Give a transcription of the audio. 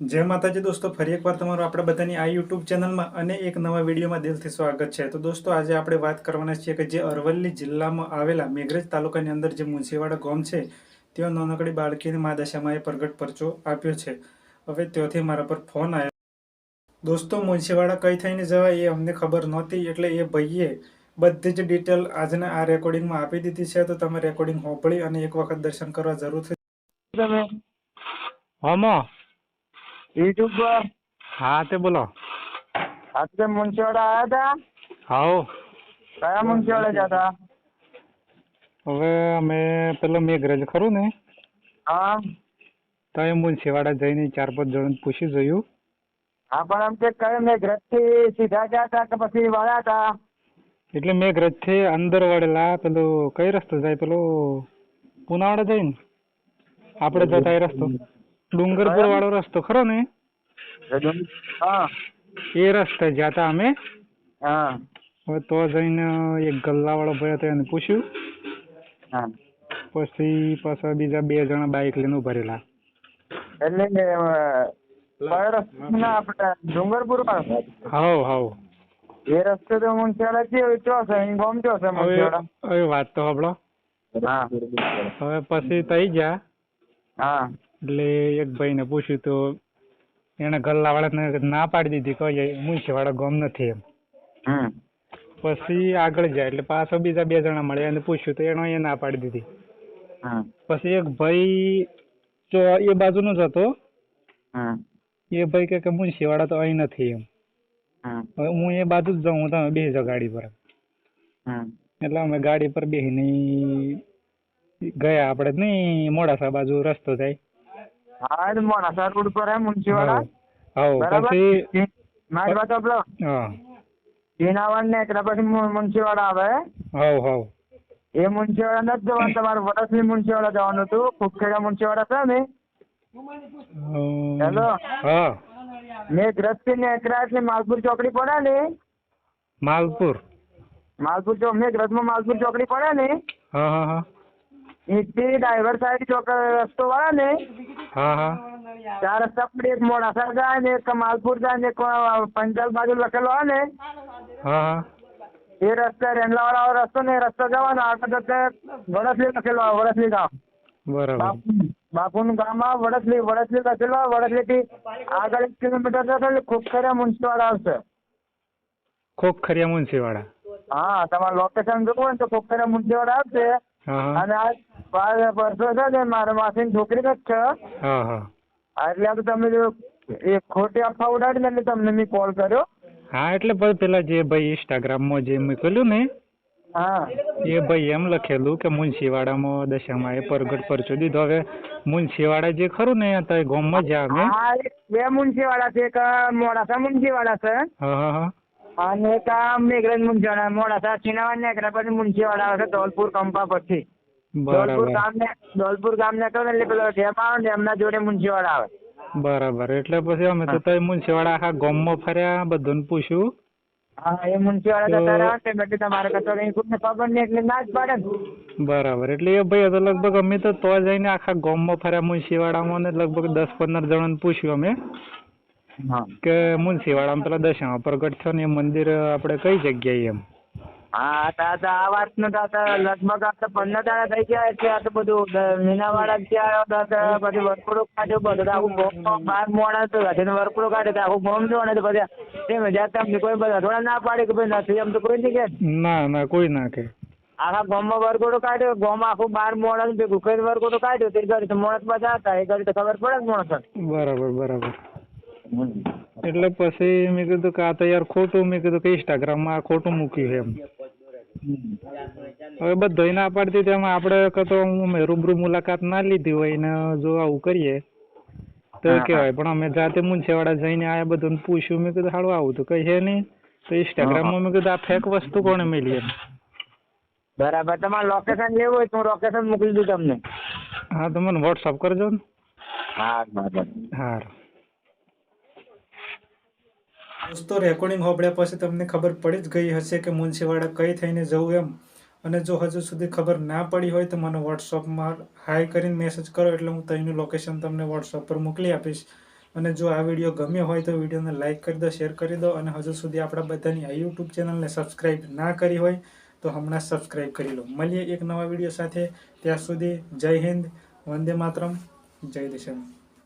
જય માતાજી દોસ્તો, ફરી એકવાર તમારું આપણે બધાની આ યુટ્યુબ ચેનલમાં અને એક નવા વિડીયોમાં દિલથી સ્વાગત છે. તો દોસ્તો, આજે આપણે વાત કરવાના છીએ કે જે અરવલ્લી જિલ્લામાં આવેલા મેઘરજ તાલુકાની અંદર જે મુનશીવાડા ગામ છે, ત્યાં નાનકડી બાળકીને મા દશામાં પ્રગટ પરચો આપ્યો છે. હવે ત્યાંથી મારા પર ફોન આવ્યો દોસ્તો, મુનશીવાડા કઈ થઈને જવાય એ અમને ખબર નહોતી, એટલે એ ભાઈએ બધી જ ડિટેલ આજના આ રેકોર્ડિંગમાં આપી દીધી છે. તો તમે રેકોર્ડિંગ હોંભળી અને એક વખત દર્શન કરવા જરૂર હમો યુટ્યુબ પર? હા તે બોલો. આજે મુનશીવાડા આવ્યા હતા હાઉ કયા મુનશીવાડા ગયા હતા હવે અમે પેલો મેઘરજ ખરું ને? હા. તો એ મુનશીવાડા જઈને ચાર પાંચ જણ પૂછી જોયું. હા પણ આમ કે કયો મેં થી સીધા ગયા હતા કે પછી વળ્યા હતા એટલે મેઘરજથી અંદર વળેલા પેલો કઈ રસ્તો જાય? પેલો પુનાવાડા જઈને? આપણે જતા એ રસ્તો? ડુંગરપુર વાળો રસ્તો ખરો ને? હા. એ રસ્તે જતા અમે. હા. હવે તો જઈને એક ગલ્લા વાળો ભાઈ હતો એને પૂછ્યું. હા. પછી પાછા બીજા બે જણા બાઇક લઈને ઊભા રહેલા. એટલે આપણે ડુંગરપુર વાળો હાઉ હાઉ. એ રસ્તે તો મુંશીવાડા છે ચો છે અહીં ગામ ચો છે હવે હવે વાત તો સાંભળો. હા. હવે પછી તઈ ગયા હા. એટલે એક ભાઈને પૂછ્યું તો એને ગલ્લાવાળાને ના પાડી દીધી કે મુનશીવાડા ગમ નથી એમ. પછી આગળ જાય એટલે પાછો બીજા બે જણા મળ્યા એને પૂછ્યું તો એનો એ ના પાડી દીધી. પછી એક ભાઈ જો એ બાજુનો જ હતો એ ભાઈ કે કે મુનશીવાડા તો અહીં નથી એમ. હવે હું એ બાજુ જ જાઉં તમે બે જાઓ ગાડી પર હમ. એટલે અમે ગાડી પર બેસીને ગયા આપણે નહીં મોડાસા બાજુ રસ્તો જાય. હા મોડાસા રોડ પર હે મુંશીવાડા હાઉ બરાબર? મારી વાત સાંભળો. ઝીણાવાડ ને પછી મુનશીવાડા આવે. એ મુંશીવાડા નથી જવાનું તમારે વરસની મુનશીવાડા જવાનું હતું. ખુબખેડા મુંશીવાડા છે ને? હેલો? હા. મેં ગ્રસ્તી ને એકલા એટલે માલપુર ચોકડી પડે ને? માલપુર. માલપુર ચોક મેં ગ્રસ્તમાં માલપુર ચોકડી પડે ને? હા હા હા. સાઈડ ચોક રસ્તો વાળા ને હા હા. ચાર રસ્તા પર એક મોડાસા જાય ને એક માલપુર જાય ને એક બાજુ લખેલો હોય ને હા હા. એ રસ્તે રેંડલા વાળા રસ્તો ને રસ્તો જવાનો આગળ જતે વડસલી લખેલો હોય વડસલી ગામ. બરાબર. બાપુનું ગામ વડસલી વડસલી લખેલો હોય વડસલીથી આગળ એક કિલોમીટર જશો એટલે મુંશીવાડા આવશે. ખોખરિયા મુનશીવાડા હા તમારે લોકેશન જોવું હોય ને તો ખુબખરા મુંશીવાડા આવશે. અને આ પરસો છે ને મારા માસી છોકરી જ છે. એટલે આ તો તમે જો એ ખોટી અફવા ઉડાડી એટલે તમને મેં કોલ કર્યો. હા એટલે પેલા જે ભાઈ ઇન્સ્ટાગ્રામમાં જે મૂકેલું ને એ ભાઈ એમ લખેલું કે મુનશીવાડામાં દશામાં એ પરગટ પરચો દીધો. હવે મુનશીવાડા જે ખરું ને તો ગામમાં જ આવે. બે મુનશીવાડા છે એક મોડાસા મુનશીવાડા છે. હા હા હા. અને એક મેઘરજ મુંશીવાડા મોડાસા છીનાવા ને એકલા પછી મુનશીવાડા છે ધોલપુર કંપા પછી બરાબર. ગામ ને ધોલપુર ગામ ને કહો એટલે પેલો ડેમ આવે ને એમના જોડે મુંશીવાડા આવે. બરાબર. એટલે પછી અમે તો તઈ મુનશીવાડા આખા ગામમાં ફર્યા બધાને પૂછ્યું. હા એ મુંશીવાડા જતા રહ્યા તે પછી તમારે કશો કઈ કોઈને ખબર નહીં એટલે ના જ પાડે ને. બરાબર. એટલે એ ભાઈ તો લગભગ અમે તો તો જઈને આખા ગામમાં ફર્યા મુનશીવાડામાં ને લગભગ દસ પંદર જણાને પૂછ્યું અમે. કે મુનશીવાડામાં પેલા દશામાં પ્રગટ થયો ને એ મંદિર આપણે કઈ જગ્યાએ એમ? હા તો આ વાતનું તો લગભગ આ તો પંદર દાડા થઈ ગયા એટલે આ તો બધું મીનાવાળા ત્યાં પછી વરપુડું કાઢ્યું બધું આખું ગોમ બાર મોડા તો હજીને વરપુડું કાઢ્યું આખું ગોમ જો ને તો પછી તેમ જ્યાં તમને કોઈ બધા થોડા ના પાડે કે ભાઈ નથી એમ તો કોઈ નહીં કે. ના ના કોઈ ના કે આખા ગામમાં વરગોડું કાઢ્યો ગામ આખું બાર મોડા ભેગું કરી વરગોડું કાઢ્યું તે ઘડી તો મોણસ બધા હતા એ ઘડી તો ખબર પડે જ મોણસ બરાબર બરાબર. એટલે પછી મેં કીધું કે આ તો યાર ખોટું મેં કીધું કે ઇન્સ્ટાગ્રામમાં આ ખોટું મૂક્યું એમ. હવે બધોય ના પાડતી તેમાં આપણે કતો અમે રૂબરૂ મુલાકાત ના લીધી હોય ને જો આવું કરીએ. તો હા, હા. કેવાય પણ અમે જાતે મુનશીવાડા જઈને આયા બધું પૂછ્યું મેં કીધું હાડું આવું તો કઈ છે નહીં. તો ઇન્સ્ટાગ્રામમાં મેં કીધું આ ફેક વસ્તુ કોને મેલી એમ? બરાબર તમારે લોકેશન લેવું હોય તો હું લોકેશન મોકલી દઉં તમને. હા તો મને વોટ્સઅપ કરજો ને. હા બરાબર. હારું. દોસ્તો રેકોર્ડિંગ હોબળ્યા પછી તમને ખબર પડી જ ગઈ હશે કે મુનશીવાડા કઈ થઈને જવું એમ. અને જો હજુ સુધી ખબર ના પડી હોય તો મને વોટ્સઅપમાં હાઈ કરીને મેસેજ કરો, એટલે હું ત્યાંનું લોકેશન તમને વોટ્સઅપ પર મોકલી આપીશ. અને જો આ વીડિયો ગમ્યો હોય તો વિડીયોને લાઇક કરી દો શેર કરી દો. અને હજુ સુધી આપણા બધાની આ યુટ્યુબ ચેનલને સબસ્ક્રાઈબ ના કરી હોય તો હમણાં સબસ્ક્રાઈબ કરી લો. મળીએ એક નવા વીડિયો સાથે. ત્યાં સુધી જય હિન્દ, વંદે માતરમ, જય દિશામાં